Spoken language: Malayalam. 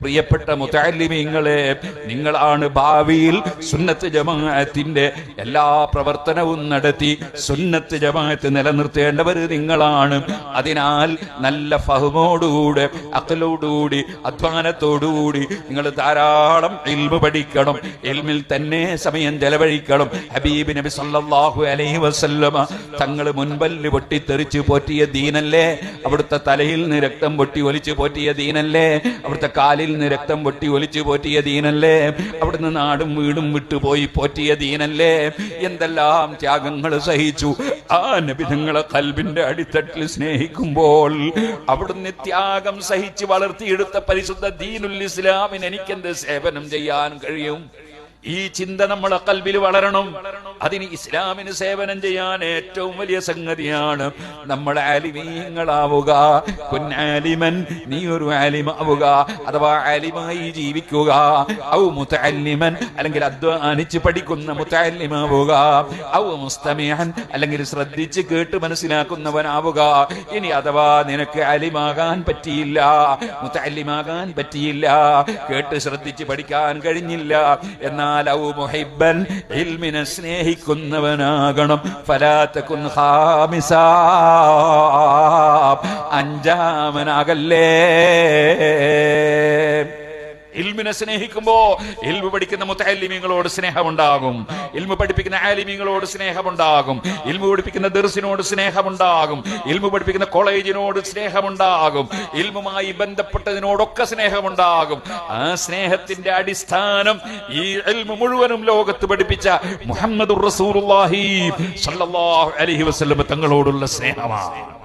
പ്രിയപ്പെട്ട മുത്താലിമീങ്ങളെ നിങ്ങളാണ് ഭാവിയിൽ സുന്നത്ത് ജമാഅത്തിന്റെ എല്ലാ പ്രവർത്തനവും നടത്തി സുന്നത്ത് ജമാഅത്ത് നിലനിർത്തേണ്ടവർ നിങ്ങളാണ്. അതിനാൽ നല്ല ഫഹമോടുകൂടെ അക്കലോടുകൂടി അധ്വാനത്തോടുകൂടി നിങ്ങൾ ധാരാളം ഇൽമ പഠിക്കണം. ഇൽമിൽ തന്നെ സമയം ചെലവഴിക്കണം. ഹബീബ് നബി സല്ലല്ലാഹു അലൈഹി വസല്ലമ തങ്ങൾ മുൻപല്ല് പൊട്ടിത്തെറിച്ച് പോറ്റിയ ദീനല്ലേ? അവിടുത്തെ തലയിൽ നിന്ന് രക്തം പൊട്ടി ഒലിച്ച് പോറ്റിയ ദീനല്ലേ? അവിടുത്തെ കാലിൽ നിന്ന് രക്തം പൊട്ടി ഒലിച്ചു പോറ്റിയ ദീനല്ലേ? അവിടുന്ന് നാടും വീടും വിട്ടുപോയി പോറ്റിയ ദീനല്ലേ? എന്തെല്ലാം ത്യാഗങ്ങൾ സഹിച്ചു. ആ നബിതങ്ങളെ കൽബിന്റെ അടിത്തട്ടിൽ സ്നേഹിക്കുമ്പോൾ അവിടുന്ന് ത്യാഗം സഹിച്ച് വളർത്തിയെടുത്ത പരിശുദ്ധ ദീനുൽ ഇസ്ലാമിന് എനിക്കെന്ത് സേവനം ചെയ്യാൻ കഴിയും? ഈ ചിന്ത നമ്മളെ കൽബിൽ വളരണം. അതിന് ഇസ്ലാമിന് സേവനം ചെയ്യാൻ ഏറ്റവും വലിയ സംഗതിയാണ് നമ്മൾ ആലിമീങ്ങളാവുക. കുഞ്ഞാലിമൻ നീ ഒരു ആലിമാവുക. അഥവാ ആലിമായി ജീവിക്കുക. ഔ മുത്തല്ലിമൻ അല്ലെങ്കിൽ അധ്വാനിച്ച് പഠിക്കുന്ന മുത്തല്ലിമാവുക ഔ മുസ്തമിഹൻ അല്ലെങ്കിൽ ശ്രദ്ധിച്ച് കേട്ട് മനസ്സിലാക്കുന്നവനാവുക. ഇനി അഥവാ നിനക്ക് അലിമാകാൻ പറ്റിയില്ല മുത്തല്ലിമാകാൻ പറ്റിയില്ല കേട്ട് ശ്രദ്ധിച്ച് പഠിക്കാൻ കഴിഞ്ഞില്ല എന്നാൽ ഔ മുഹിബ്ബൻ ഇൽമിനെ സ്നേഹിക്കുന്നവനാകണം ഫലാത്തക്കുൻ ഹാമിസ. അഞ്ചാമനാകല്ലേ. ഇൽമിനെ സ്നേഹിക്കുമ്പോ ഇൽമു പഠിക്കുന്ന മുത്തലിമീങ്ങളോട് സ്നേഹമുണ്ടാകും. ഇൽമു പഠിപ്പിക്കുന്ന ആലിമീങ്ങളോട് സ്നേഹമുണ്ടാകും. ഇൽമു പഠിപ്പിക്കുന്ന ദർസിനോട് സ്നേഹമുണ്ടാകും. ഇൽമു പഠിപ്പിക്കുന്ന കോളേജിനോട് സ്നേഹമുണ്ടാകും. ഇൽമുമായി ബന്ധപ്പെട്ടതിനോടൊക്കെ സ്നേഹമുണ്ടാകും. ആ സ്നേഹത്തിന്റെ അടിസ്ഥാനം ഈ ഇൽമു മുഴുവനും ലോകത്ത് പഠിപ്പിച്ച മുഹമ്മദ് റസൂലുള്ളാഹി സ്വല്ലല്ലാഹു അലൈഹി വസല്ലം തങ്ങളോടുള്ള സ്നേഹമാണ്.